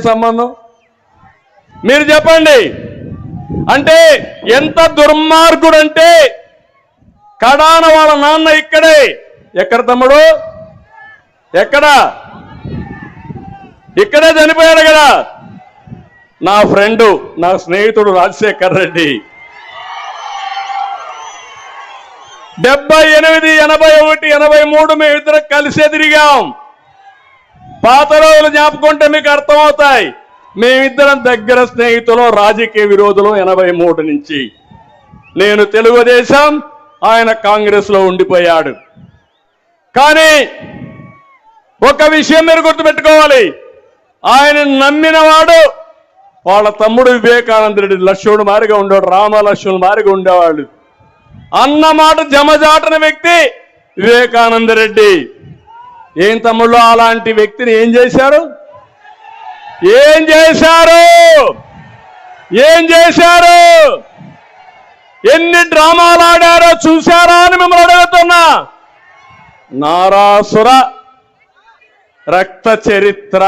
సంబంధం? మీరు చెప్పండి. అంటే ఎంత దుర్మార్గుడు అంటే కడాన వాళ్ళ నాన్న ఇక్కడే. ఎక్కడ తమ్ముడు? ఎక్కడ? ఇక్కడే చనిపోయాడు కదా. నా ఫ్రెండు నా స్నేహితుడు రాజశేఖర్ రెడ్డి. డెబ్బై ఎనిమిది ఎనభై ఒకటి ఎనభై మూడు మేము ఇద్దరం కలిసే తిరిగాం. పాత రోజులు జ్ఞాపకుంటే మీకు అర్థమవుతాయి. మేమిద్దరం దగ్గర స్నేహితులు రాజకీయ విరోధులు ఎనభై మూడు నుంచి. నేను తెలుగుదేశం ఆయన కాంగ్రెస్లో ఉండిపోయాడు. కానీ ఒక విషయం మీరు గుర్తుపెట్టుకోవాలి. ఆయన నమ్మినవాడు వాళ్ళ తమ్ముడు వివేకానంద రెడ్డి లక్ష్మణుడు మారిగా ఉండేవాడు రామలక్ష్మణుడు మారిగా ఉండేవాళ్ళు. అన్నమాట జమజాటిన జమజాటన వ్యక్తి వివేకానంద రెడ్డి. ఏం తమ్ముళ్ళు అలాంటి వ్యక్తిని ఏం చేశారు? ఏం చేశారు? ఏం చేశారు? ఎన్ని డ్రామాలు ఆడారో చూశారా అని మిమ్మల్ని అడుగుతున్నా. నారాసుర రక్త చరిత్ర